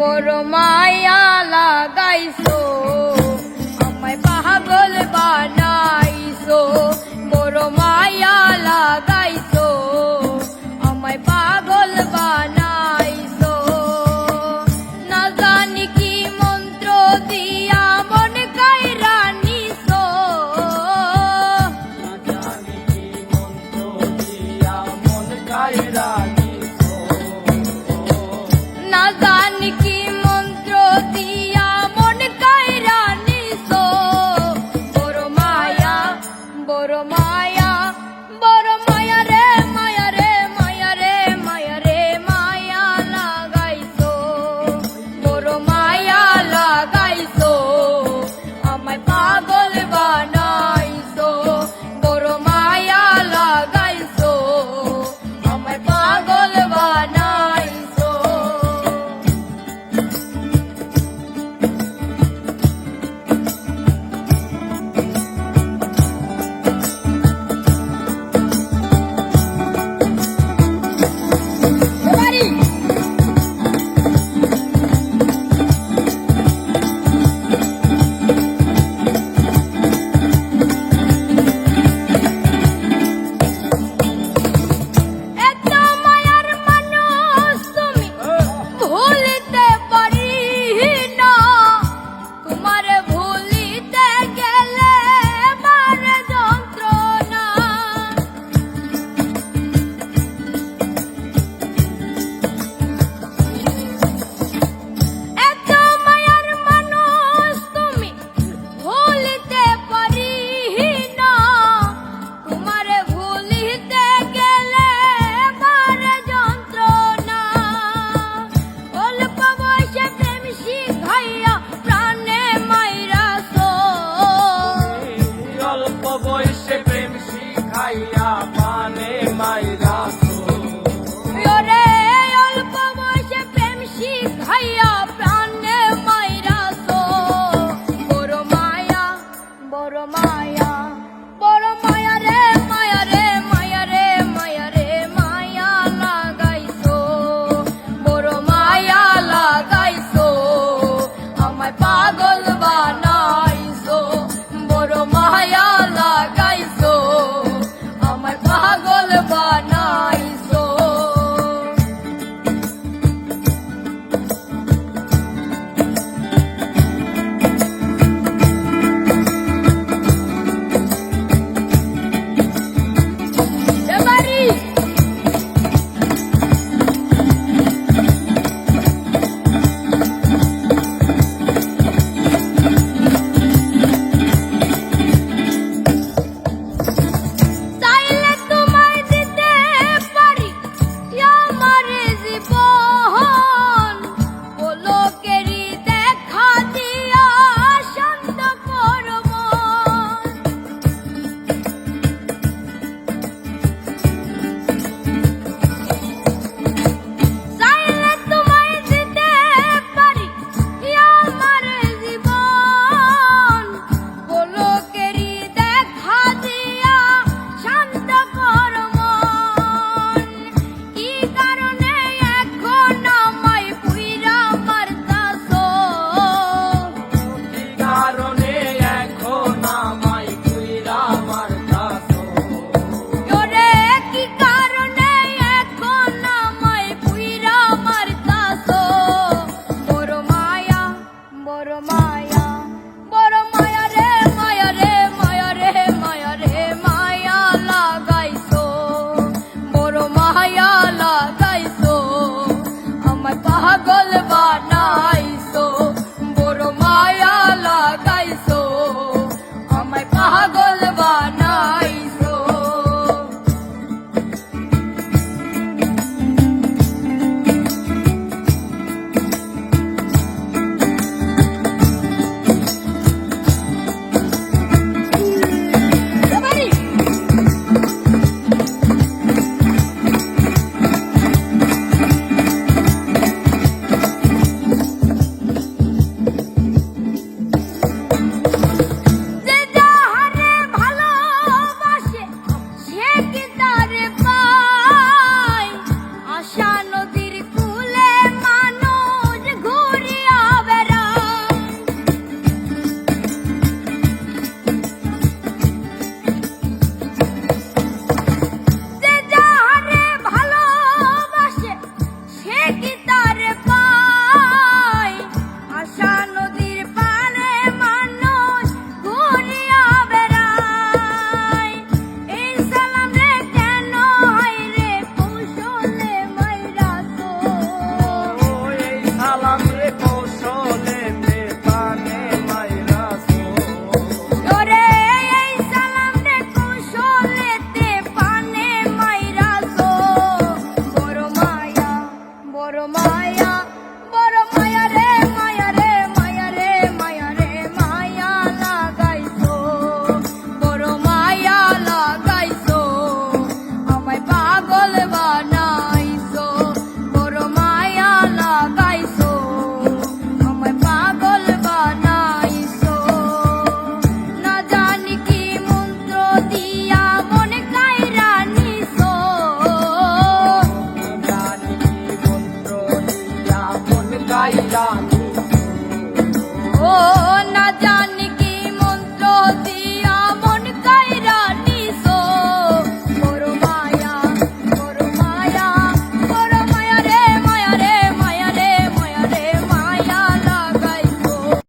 বড় মায়া লাগাইছো, আমায় পাগল বানাইছো। বড় মায়া লাগাইছো, আমায় পাগল বানাইছো। না জানি কি মন্ত্র দিয়া মন কাইরা নিছো। না বড় মায়া